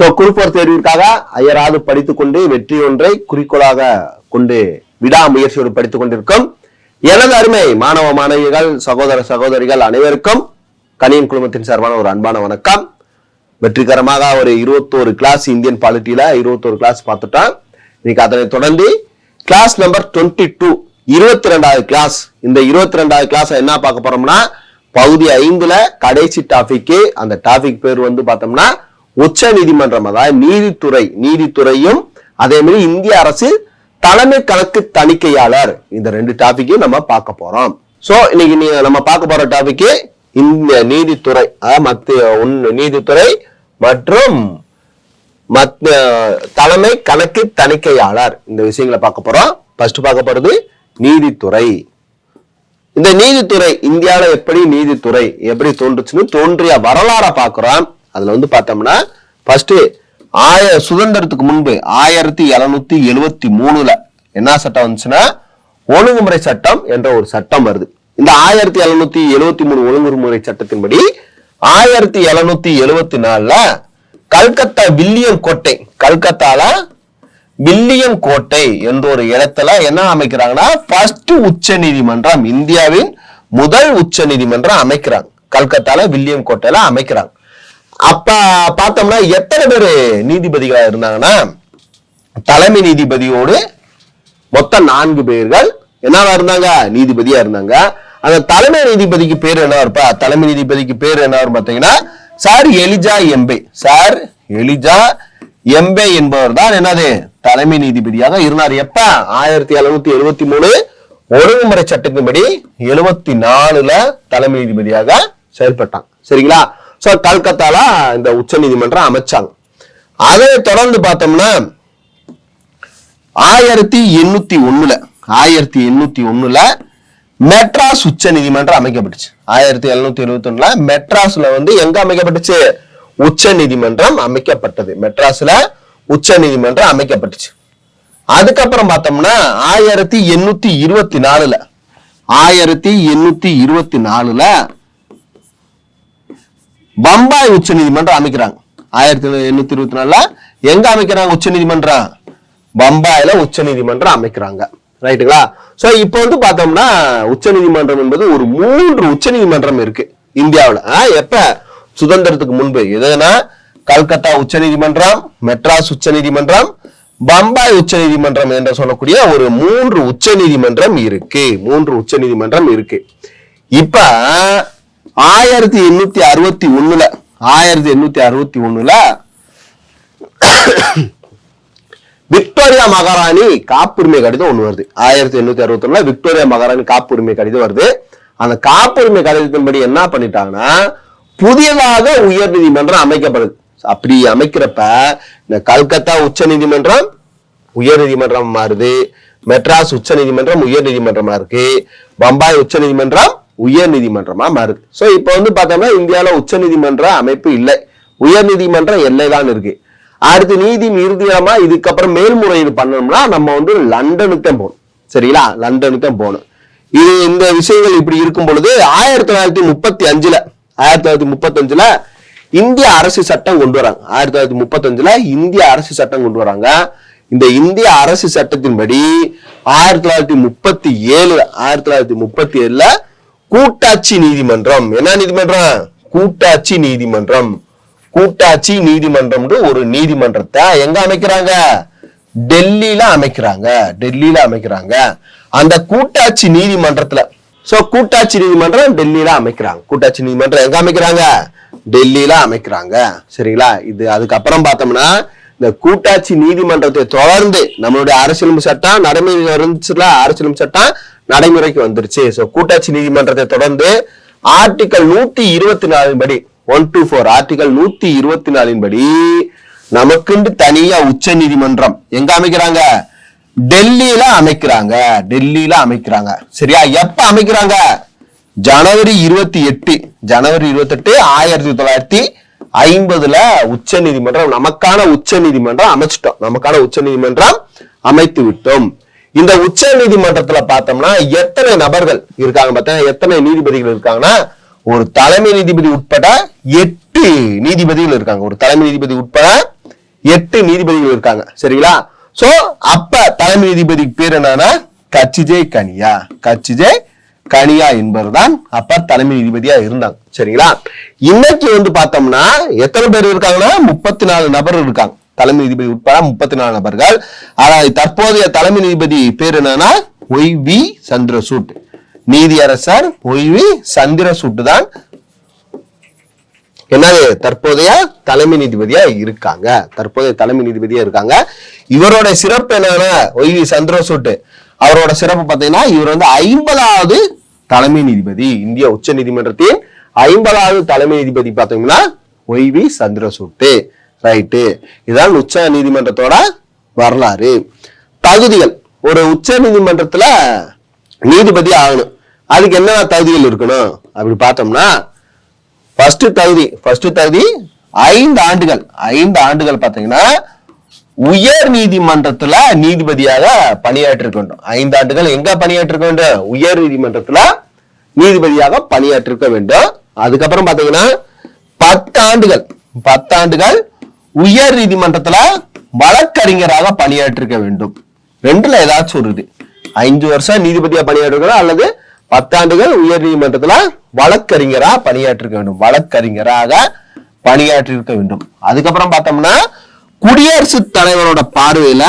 So குரூப்போர் தேர்விற்காக அயராது படித்துக்கொண்டு வெற்றி ஒன்றை குறிக்கோளாக கொண்டு விடாமுயற்சியோடு படித்துக் கொண்டிருக்கும் எனது அருமை மாணவ மாணவிகள் சகோதர சகோதரிகள் அனைவருக்கும் கனியின் குழுமத்தின் சார்பான ஒரு அன்பான வணக்கம். வெற்றிகரமாக ஒரு இருபத்தோரு கிளாஸ் இந்தியன் பாலிட்டியில இருபத்தோரு கிளாஸ் பார்த்துட்டோம் இன்னைக்கு அதனை தொடர்ந்து கிளாஸ் நம்பர் டுவெண்ட்டி டூ இருபத்தி ரெண்டாவது கிளாஸ் இந்த இருபத்தி ரெண்டாவது கிளாஸ் என்ன பார்க்க போறோம்னா பகுதி ஐந்துல கடைசி டாபிக் அந்த டாபிக் பேர் வந்து பார்த்தோம்னா உச்ச நீதிமன்றம் அதாவது நீதித்துறை நீதித்துறையும் அதே மாதிரி இந்திய அரசு தலைமை கணக்கு தணிக்கையாளர். இந்த ரெண்டு டாபிக்கையும் நம்ம பார்க்க போறோம். சோ இன்னைக்கு நீ- நம்ம பார்க்க போற டாபிக் இந்த நீதித்துறை மத்திய ஒன்னு நீதித்துறை மற்றும் மத்திய தலைமை கணக்கு தணிக்கையாளர். இந்த விஷயங்களை பார்க்க போறோம். ஃபர்ஸ்ட் பார்க்க போறது நீதித்துறை. இந்த நீதித்துறை இந்தியாவில் எப்படி நீதித்துறை எப்படி தோன்றுச்சுன்னு தோன்றிய வரலாற பார்க்குறான் அதில் வந்து பார்த்தோம்னா ஃபர்ஸ்ட் ஆய சுதந்திரத்துக்கு முன்பு ஆயிரத்தி எழுநூத்தி எழுவத்தி மூணுல என்ன சட்டம் வந்துச்சுன்னா ஒழுங்குமுறை சட்டம் என்ற ஒரு சட்டம் வருது. இந்த ஆயிரத்தி எழுநூத்தி எழுவத்தி மூணு ஒழுங்குமுறை சட்டத்தின்படி ஆயிரத்தி எழுநூத்தி எழுவத்தி நாலுல கல்கத்தா வில்லியம் கோட்டை கல்கத்தால வில்லியம் கோட்டை என்ற ஒரு இடத்துல என்ன அமைக்கிறாங்கன்னா ஃபர்ஸ்ட் உச்ச நீதிமன்றம் இந்தியாவின் முதல் உச்ச நீதிமன்றம் அமைக்கிறாங்க. கல்கத்தால வில்லியம் கோட்டையில அமைக்கிறாங்க. அப்ப பார்த்தோம்னா எத்தனை பேர் நீதிபதிகளா இருந்தாங்கன்னா தலைமை நீதிபதியோடு மொத்தம் நான்கு பேர்கள் என்னவா இருந்தாங்க? நீதிபதியா இருந்தாங்க. அந்த தலைமை நீதிபதிக்கு பேர் என்ன இருப்பா? தலைமை நீதிபதிக்கு பேர் என்ன வரும் சார் எலிஜா எம்பே. சார் எலிஜா எம்பே என்பவர் தான் என்னது? தலைமை நீதிபதியாக இருந்தார். எப்ப? ஆயிரத்தி எழுநூத்தி எழுபத்தி மூணு ஒழுங்குமுறை சட்டத்தின்படி எழுபத்தி நாலுல தலைமை நீதிபதியாக செயல்பட்டான். சரிங்களா? ஸோ கல்கத்தால இந்த உச்ச நீதிமன்றம் அமைச்சாங்க. அதை தொடர்ந்து பார்த்தோம்னா ஆயிரத்தி எண்ணூத்தி ஒண்ணுல ஆயிரத்தி எண்ணூத்தி ஒண்ணுல மெட்ராஸ் உச்ச நீதிமன்றம் அமைக்கப்பட்டுச்சு. ஆயிரத்தி எழுநூத்தி எழுபத்தி ஒண்ணுல மெட்ராஸ்ல வந்து எங்க அமைக்கப்பட்டுச்சு? உச்ச நீதிமன்றம் அமைக்கப்பட்டது. மெட்ராஸ்ல உச்ச நீதிமன்றம் அமைக்கப்பட்டுச்சு. அதுக்கப்புறம் பார்த்தோம்னா ஆயிரத்தி எண்ணூத்தி இருபத்தி நாலுல ஆயிரத்தி எண்ணூத்தி இருபத்தி நாலுல பம்பாய் உச்ச நீதிமன்றம் அமைக்கிறாங்க. ஆயிரத்தி எண்ணூத்தி இருபத்தி நாலுல எங்க அமைக்கிறாங்க உச்ச நீதிமன்றம் பம்பாயில உச்ச நீதிமன்றம் அமைக்கிறாங்க. ரைட்டுங்களா? சோ இப்போ வந்து பார்த்தோம்னா உச்ச நீதிமன்றம் என்பது ஒரு மூன்று உச்ச நீதிமன்றம் இருக்கு இந்தியாவில். ஆ, எப்ப? சுதந்திரத்துக்கு முன்பு. எதுனா? கல்கத்தா உச்ச நீதிமன்றம் மெட்ராஸ் உச்ச நீதிமன்றம் பம்பாய் உச்ச நீதிமன்றம் என்று சொல்லக்கூடிய ஒரு மூன்று உச்ச நீதிமன்றம் இருக்கு. மூன்று உச்ச நீதிமன்றம் இருக்கு. இப்ப ஆயிரத்தி எண்ணூத்தி அறுபத்தி ஒண்ணுல ஆயிரத்தி எண்ணூத்தி அறுபத்தி ஒண்ணுல விக்டோரியா மகாராணி காப்புரிமை கடிதம் ஒண்ணு வருது. ஆயிரத்தி எண்ணூத்தி அறுபத்தி ஒண்ணுல விக்டோரியா மகாராணி காப்புரிமை கடிதம் வருது. அந்த காப்புரிமை கடிதத்தின்படி என்ன பண்ணிட்டாங்கன்னா புதியதாக உயர் நீதிமன்றம் அமைக்கப்படுது. அப்படி அமைக்கிறப்ப இந்த கல்கத்தா உச்ச நீதிமன்றம் உயர் நீதிமன்றம் மாறுது. மெட்ராஸ் உச்ச நீதிமன்றம் உயர் நீதிமன்றமா இருக்கு. பம்பாய் உச்ச நீதிமன்றம் உயர் நீதிமன்றமா மாறுது. ஸோ இப்போ வந்து பார்த்தோம்னா இந்தியாவில் உச்ச நீதிமன்ற அமைப்பு இல்லை. உயர் நீதிமன்றம் எல்லை தான் இருக்கு. அடுத்து நீதி நிறுதியமா இதுக்கப்புறம் மேல்முறையீடு பண்ணணும்னா நம்ம வந்து லண்டனுக்கு தான் போகணும். சரிங்களா? லண்டனுக்கு தான் போகணும். இது இந்த விஷயங்கள் இப்படி இருக்கும் பொழுது ஆயிரத்தி தொள்ளாயிரத்தி முப்பத்தி அஞ்சுல ஆயிரத்தி தொள்ளாயிரத்தி முப்பத்தஞ்சுல இந்திய அரசு சட்டம் கொண்டு வராங்க. ஆயிரத்தி தொள்ளாயிரத்தி முப்பத்தஞ்சுல இந்திய அரசு சட்டம் கொண்டு வராங்க. இந்த இந்திய அரசு சட்டத்தின்படி ஆயிரத்தி தொள்ளாயிரத்தி முப்பத்தி ஏழு ஆயிரத்தி தொள்ளாயிரத்தி முப்பத்தி ஏழுல கூட்டாட்சி நீதிமன்றம். என்ன நீதிமன்றம்? கூட்டாட்சி நீதிமன்றம். கூட்டாட்சி நீதிமன்றம்னு ஒரு நீதிமன்றத்தை எங்க அமைக்கிறாங்க? டெல்லியில அமைக்கிறாங்க. டெல்லியில அமைக்கிறாங்க. அந்த கூட்டாட்சி நீதிமன்றத்துல. சோ கூட்டாட்சி நீதிமன்றம் டெல்லியில அமைக்கிறாங்க. கூட்டாட்சி நீதிமன்றம் எங்க அமைக்கிறாங்க? டெல்லியில அமைக்கிறாங்க. சரிங்களா? இது அதுக்கப்புறம் பார்த்தோம்னா இந்த கூட்டாட்சி நீதிமன்றத்தை தொடர்ந்து நம்மளுடைய அரசியலமைப்பு சட்டம் நடைமுறை வந்துச்சுல அரசியலமைப்பு சட்டம் நடைமுறைக்கு வந்துருச்சு. ஸோ கூட்டாட்சி நீதிமன்றத்தை தொடர்ந்து ஆர்டிகல் நூத்தி இருபத்தி நாலின் படி ஒன் டூ ஃபோர் ஆர்டிகல் நூத்தி இருபத்தி நாலின் படி நமக்குண்டு தனியா உச்ச நீதிமன்றம் எங்க அமைக்கிறாங்க? டெல்லியில அமைக்கிறாங்க. டெல்லியில அமைக்கிறாங்க. சரியா? எப்ப அமைக்கிறாங்க? ஜனவரி இருபத்தி எட்டு ஜனவரி இருபத்தி எட்டு ஆயிரத்தி தொள்ளாயிரத்தி ஐம்பதுல உச்ச நீதிமன்றம் நமக்கான உச்ச நீதிமன்றம் அமைச்சிட்டோம். நமக்கான உச்ச நீதிமன்றம் அமைத்து விட்டோம். இந்த உச்ச நீதிமன்றத்துல பார்த்தோம்னா எத்தனை நபர்கள் இருக்காங்க பார்த்தா எத்தனை நீதிபதிகள் இருக்காங்கன்னா ஒரு தலைமை நீதிபதி உட்பட எட்டு நீதிபதிகள் இருக்காங்க. ஒரு தலைமை நீதிபதி உட்பட எட்டு நீதிபதிகள் இருக்காங்க. சரிங்களா? சோ அப்ப தலைமை நீதிபதி பேர் என்னன்னா கச்சிஜே கனியா. கச்சிஜே கனியா என்பதுதான் அப்ப தலைமை நீதிபதியா இருந்தாங்க. சரிங்களா? இன்னைக்கு வந்து பார்த்தோம்னா எத்தனை பேர் இருக்காங்கன்னா முப்பத்தி நாலு நபர் இருக்காங்க. தலைமை நீதிபதி உட்பட முப்பத்தி நாலு நபர்கள். ஆனால் தற்போதைய தலைமை நீதிபதி பேர் என்னன்னா ஒய் வி சந்திரசூட். நீதியரசர் ஒய் வி சந்திரசூட் தான் என்னது? தற்போதைய தலைமை நீதிபதியா இருக்காங்க. தற்போதைய தலைமை நீதிபதியா இருக்காங்க. இவரோட சிறப்பு என்னன்னா ஒய் வி சந்திரசூட். அவரோட சிறப்பு பார்த்தீங்கன்னா இவர் வந்து ஐம்பதாவது தலைமை நீதிபதி. இந்திய உச்ச நீதிமன்றத்தின் ஐம்பதாவது தலைமை நீதிபதி பார்த்தீங்கன்னா ஒய் வி சந்திரசூட்டு. ரைட்டு இதான் உச்ச நீதிமன்றத்தோட வரலாறு. தகுதிகள். ஒரு உச்ச நீதிமன்றத்துல நீதிபதி ஆகணும். அதுக்கு என்ன தகுதிகள் இருக்கணும்? அப்படி பார்த்தோம்னா ஃபர்ஸ்ட் தகுதி ஃபர்ஸ்ட் தகுதி ஐந்து ஆண்டுகள். ஐந்து ஆண்டுகள் பார்த்தீங்கன்னா உயர் நீதிமன்றத்துல நீதிபதியாக பணியாற்றிருக்க வேண்டும். ஐந்து ஆண்டுகள் எங்க பணியாற்றிருக்க வேண்டும்? உயர் நீதிமன்றத்துல நீதிபதியாக பணியாற்றிருக்க வேண்டும். அதுக்கப்புறம் பாத்தீங்கன்னா பத்தாண்டுகள். பத்தாண்டுகள் உயர் நீதிமன்றத்துல வழக்கறிஞராக பணியாற்றிருக்க வேண்டும். ரெண்டுல ஏதாச்சும் ஒரு இது. ஐந்து வருஷம் நீதிபதியா பணியாற்றிருக்கலாம் அல்லது பத்தாண்டுகள் உயர் நீதிமன்றத்துல வழக்கறிஞரா பணியாற்றிருக்க வேண்டும். வழக்கறிஞராக பணியாற்றிருக்க வேண்டும். அதுக்கப்புறம் பார்த்தோம்னா குடியரசுத் தலைவரோட பார்வையில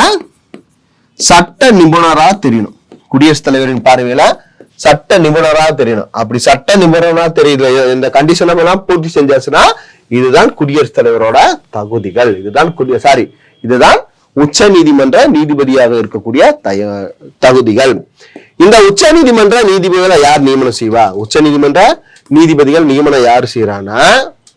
சட்ட நிபுணரா தெரியணும். குடியரசுத் தலைவரின் பார்வையில சட்ட நிபுணரா தெரியணும். அப்படி சட்ட நிபுணரா தெரியுது. இந்த கண்டிஷன் எல்லாம் பூர்த்தி செஞ்சாச்சுன்னா இதுதான் குடியரசுத் தலைவரோட தகுதிகள். இதுதான் குடிய சாரி இதுதான் உச்ச நீதிமன்ற நீதிபதியாக இருக்கக்கூடிய தய- தகுதிகள். இந்த உச்ச நீதிமன்ற நீதிபதிகளை யார் நியமனம் செய்வா? உச்ச நீதிமன்ற நீதிபதிகள் நியமனம் யார் செய்யறான்னா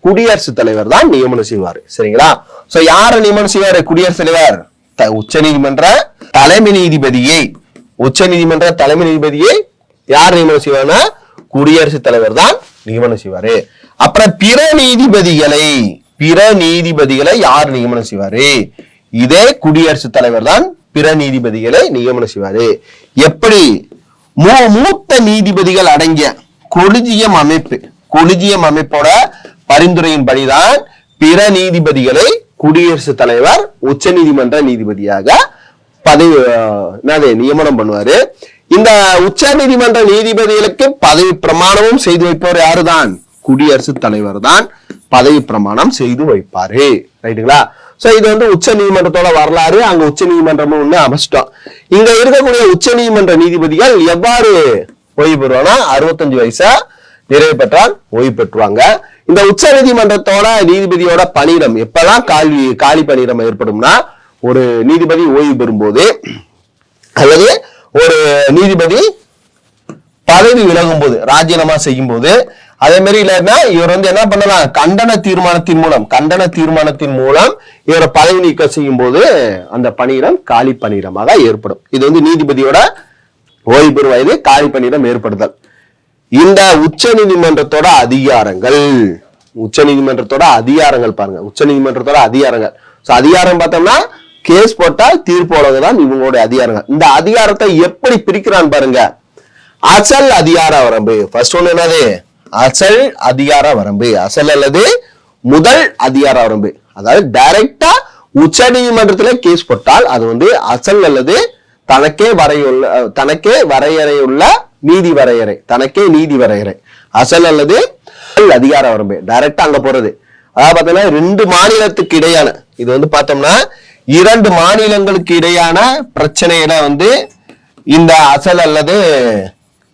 குடியரசுத் தலைவர் தான் நியமனம் செய்வாரு. சரிங்களா? சோ யார நியமனம் செய்வாரு குடியரசுத் தலைவர்? த- உச்ச நீதிமன்ற தலைமை நீதிபதியை. உச்ச நீதிமன்ற தலைமை நீதிபதியை யார் நியமனம் செய்வார்னா குடியரசுத் தலைவர் தான் நியமனம் செய்வாரு. அப்புறம் பிற நீதிபதிகளை பிற நீதிபதிகளை யார் நியமனம் செய்வாரு? இதே குடியரசுத் தலைவர் தான் பிற நீதிபதிகளை நியமனம் செய்வாரு. எப்படி? மூ- மூத்த நீதிபதிகள் அடங்கிய கொலிஜியம் அமைப்பு கொலிஜியம் அமைப்போட பரிந்துரையின்படிதான் பிற நீதிபதிகளை குடியரசுத் தலைவர் உச்ச நீதிமன்ற நீதிபதியாக பதவி என்னது நியமனம் பண்ணுவாரு. இந்த உச்ச நீதிமன்ற நீதிபதிகளுக்கு பதவி பிரமாணமும் செய்து வைப்பவர் யாருதான்? குடியரசுத் தலைவர் தான் பதவி பிரமாணம் செய்து வைப்பாரு. ரைட்டுங்களா? சோ இது வந்து உச்ச நீதிமன்றத்தோட வரலாறு. அங்க உச்ச நீதிமன்றமும் ஒண்ணு அமைச்சிட்டோம். இங்க இருக்கக்கூடிய உச்ச நீதிமன்ற நீதிபதிகள் எவ்வாறு ஓய்வு பெறுவானா அறுபத்தஞ்சு வயசா நிறைவு பெற்றால் ஓய்வு பெற்றுவாங்க. இந்த உச்ச நீதிமன்றத்தோட நீதிபதியோட பணியிடம் எப்பெல்லாம் காலி காலி பணியிடம் ஏற்படும்னா ஒரு நீதிபதி ஓய்வு பெறும்போது அல்லது ஒரு நீதிபதி பதவி விலகும் போது ராஜினாமா செய்யும் போது அதே மாதிரி இல்லைன்னா இவர் வந்து என்ன பண்ணலாம்? கண்டன தீர்மானத்தின் மூலம் கண்டன தீர்மானத்தின் மூலம் இவரை பதவி நீக்கம் செய்யும் போது அந்த பணியிடம் காலி பணியிடமாக ஏற்படும். இது வந்து நீதிபதியோட ஓய்வு பெறும் வயது காலி பணியிடம் ஏற்படுதல். இந்த உச்ச நீதிமன்றத்தோட அதிகாரங்கள் உச்ச நீதிமன்றத்தோட அதிகாரங்கள் பாருங்க. உச்ச நீதிமன்றத்தோட அதிகாரங்கள். சோ அதிகாரம் பார்த்தோம்னா கேஸ் போட்டால் தீர்ப்பு வழங்குதான் இவங்களுடைய அதிகாரங்கள். இந்த அதிகாரத்தை எப்படி பிரிக்கிறான் பாருங்க. அசல் அதிகார வரம்பு ஃபர்ஸ்ட் ஒண்ணு என்னது? அசல் அதிகார வரம்பு. அசல் அல்லது முதல் அதிகார வரம்பு. அதாவது டைரக்டா உச்ச நீதிமன்றத்துல கேஸ் போட்டால் அது வந்து அசல் அல்லது தனக்கே வரையுள்ள தனக்கே வரையறையுள்ள நீதி வரையறை. தனக்கே நீதி வரையறை. அசல் அல்லது அதிகார வரம்பு. டைரக்டா அங்க போறது. அதாவது பார்த்தீங்கன்னா ரெண்டு மாநிலத்துக்கு இடையான இது வந்து பார்த்தோம்னா இரண்டு மாநிலங்களுக்கு இடையான பிரச்சனையில வந்து இந்த அசல் அல்லது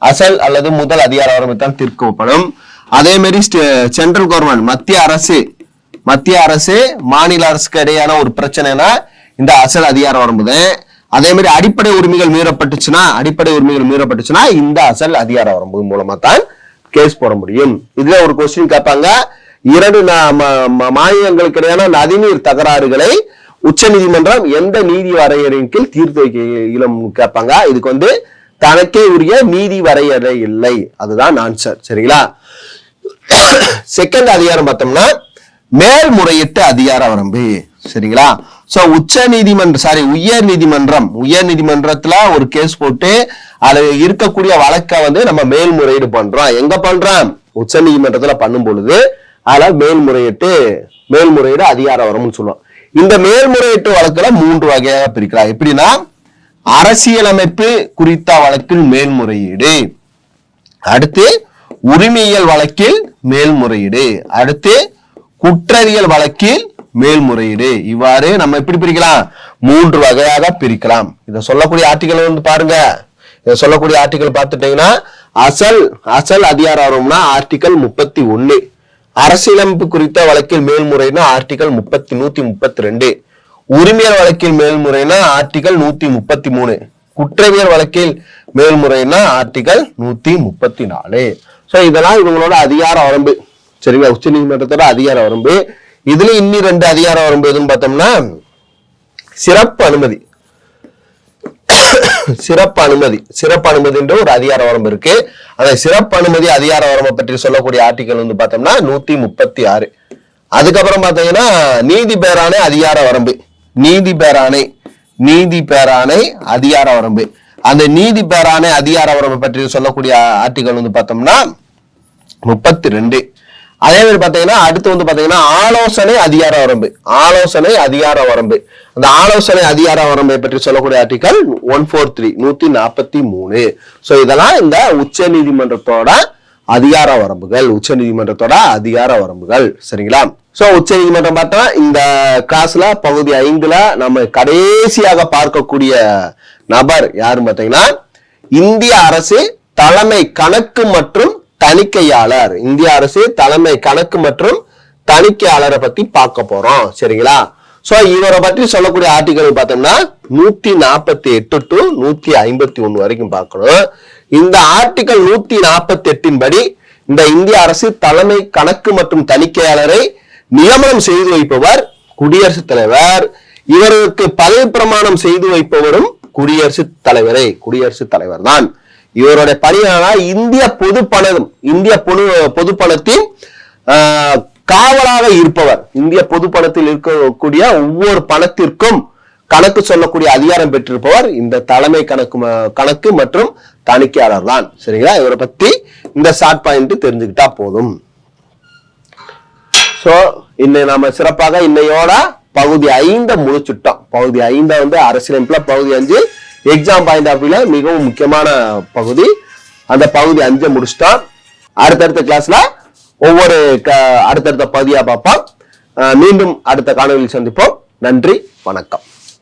அசல் அல்லது முதல் அதிகார வரம்பு தீர்க்கப்படும். அதே மாதிரி சென்ட்ரல் கவர்மெண்ட் மத்திய அரசு மத்திய அரசு மாநில அரசுக்கு இடையான ஒரு பிரச்சனைனா இந்த அசல் அதிகார வரம்பு தான் அதே மாதிரி அடிப்படை உரிமைகள் மீறப்பட்டுச்சுன்னா அடிப்படை உரிமைகள் மீறப்பட்டுச்சுன்னா இந்த அசல் அதிகார வரம்பு மூலமா தான் கேஸ் போட முடியும். இதுல ஒரு கொஸ்டின் கேட்பாங்க. இரண்டு மாநிலங்களுக்கு இடையான நதிநீர் தகராறுகளை உச்ச நீதிமன்றம் எந்த நீதி வரையறையின் கீழ் தீர்த்து வைக்க இயலும் கேட்பாங்க. இதுக்கு வந்து தனக்கே உரிய நீதி வரையறை இல்லை. அதுதான் ஆன்சர் சரிங்களா? செகண்ட் அதிகாரம் பார்த்தோம்னா மேல்முறையீட்டு அதிகார வரம்பு சரிங்களா? சோ உச்ச நீதிமன்றம் சாரி உயர் நீதிமன்றம். உயர் நீதிமன்றத்துல ஒரு கேஸ் போட்டு அது இருக்கக்கூடிய வழக்கை வந்து நம்ம மேல்முறையீடு பண்றோம். எங்க பண்றோம்? உச்ச நீதிமன்றத்துல பண்ணும் பொழுது அதுல மேல்முறையீட்டு மேல்முறையீடு அதிகார வரம்புன்னு சொல்லுவோம். இந்த மேல்முறையீட்டு வழக்குல மூன்று வகையாக பிரிக்கலாம். எப்படின்னா அரசியலமைப்பு குறித்த வழக்கில் மேல்முறையீடு. அடுத்து உரிமையியல் வழக்கில் மேல்முறையீடு. அடுத்து குற்றவியல் வழக்கில் மேல்முறையீடு. இவ்வாறு நம்ம எப்படி பிரிக்கலாம்? மூன்று வகையாக பிரிக்கலாம். இதை சொல்லக்கூடிய ஆர்டிகல் வந்து பாருங்க. இதை சொல்லக்கூடிய ஆர்டிகல் பார்த்துட்டீங்கன்னா அசல் அசல் அதிகாரம்னா வரும்னா ஆர்டிகல் முப்பத்தி ஒன்னு. அரசியலமைப்பு குறித்த வழக்கில் மேல்முறைன்னா ஆர்டிகல் முப்பத்தி நூத்தி முப்பத்தி ரெண்டு. உரிமையல் வழக்கில் மேல்முறைனா ஆர்டிகல் நூத்தி முப்பத்தி மூணு. குற்றவியல் வழக்கில் மேல்முறைனா ஆர்டிகல் நூத்தி முப்பத்தி நாலு. சோ இதெல்லாம் இவங்களோட அதிகார வரம்பு. சரிங்களா? உச்ச நீதிமன்றத்தோட அதிகார வரம்பு. இதுல இன்னி ரெண்டு அதிகார வரம்பு எதுன்னு பார்த்தோம்னா சிறப்பு அனுமதி. சிறப்பு அனுமதி. சிறப்பு அனுமதின்ற ஒரு அதிகார வரம்பு இருக்கு. அந்த சிறப்பு அனுமதி அதிகார வரம்பை பற்றி சொல்லக்கூடிய ஆர்டிகல் வந்து பார்த்தோம்னா நூத்தி முப்பத்தி ஆறு. அதுக்கப்புறம் பார்த்தீங்கன்னா நீதி பேரான அதிகார வரம்பு. நீதி பேராணை நீதி பேராணை அதிகார வரம்பு. அந்த நீதி பேராணை அதிகார வரம்பு பற்றி சொல்லக்கூடிய ஆர்டிகல் வந்து பார்த்தோம்னா முப்பத்தி ரெண்டு அதே மாதிரி பாத்தீங்கன்னா அடுத்து வந்து பாத்தீங்கன்னா ஆலோசனை அதிகார வரம்பு. ஆலோசனை அதிகார வரம்பு. அந்த ஆலோசனை அதிகார வரம்பை பற்றி சொல்லக்கூடிய ஆர்டிகல் ஒன் ஃபோர் த்ரீ நூத்தி நாற்பத்தி மூணு. சோ இதெல்லாம் இந்த உச்ச நீதிமன்றத்தோட அதிகார வரம்புகள் உச்ச நீதிமன்றத்தோட அதிகார வரம்புகள் சரிங்களா? சோ உச்ச நீதிமன்றம் பார்த்தா இந்த கிளாஸ்ல பகுதி ஐந்துல நம்ம கடைசியாக பார்க்கக்கூடிய நபர் யாருன்னு பார்த்தீங்கன்னா இந்திய அரசு தலைமை கணக்கு மற்றும் தணிக்கையாளர். இந்திய அரசு தலைமை கணக்கு மற்றும் தணிக்கையாளரை பத்தி பார்க்க போறோம் சரிங்களா? சோ இவரை பற்றி சொல்லக்கூடிய ஆர்டிகல் பார்த்தோம்னா நூத்தி நாற்பத்தி எட்டு டு நூத்தி ஐம்பத்தி ஒண்ணு வரைக்கும் பார்க்கணும். இந்த ஆர்டிகல் நூத்தி நாற்பத்தி எட்டின் படி இந்த இந்திய அரசு தலைமை கணக்கு மற்றும் தணிக்கையாளரை நியமனம் செய்து வைப்பவர் குடியரசுத் தலைவர். இவருக்கு பதவி பிரமாணம் செய்து வைப்பவரும் குடியரசுத் தலைவரே குடியரசுத் தலைவர் தான் இவருடைய பணியான இந்திய பொது பணம் இந்திய பொது பொது பணத்தின் ஆஹ், காவலாக இருப்பவர். இந்திய பொது பணத்தில் இருக்கக்கூடிய ஒவ்வொரு பணத்திற்கும் கணக்கு சொல்லக்கூடிய அதிகாரம் பெற்றிருப்பவர் இந்த தலைமை கணக்கு கணக்கு மற்றும் தணிக்கையாளர் தான். சரிங்களா? இவரை பத்தி இந்த ஷார்ட் பாயிண்ட் தெரிஞ்சுக்கிட்டா போதும். சோ இன்னை நாம சிறப்பாக இன்னையோட பகுதி ஐந்த முடிச்சுட்டோம். பகுதி ஐந்த வந்து அரசியலமைப்புல பகுதி அஞ்சு எக்ஸாம் பாயிண்ட் ஆஃப் வியூல மிகவும் முக்கியமான பகுதி. அந்த பகுதி அஞ்சை முடிச்சிட்டோம். அடுத்தடுத்த கிளாஸ்ல ஒவ்வொரு க- அடுத்தடுத்த பகுதியா பார்ப்போம். மீண்டும் அடுத்த காணொலியில் சந்திப்போம். நன்றி வணக்கம்.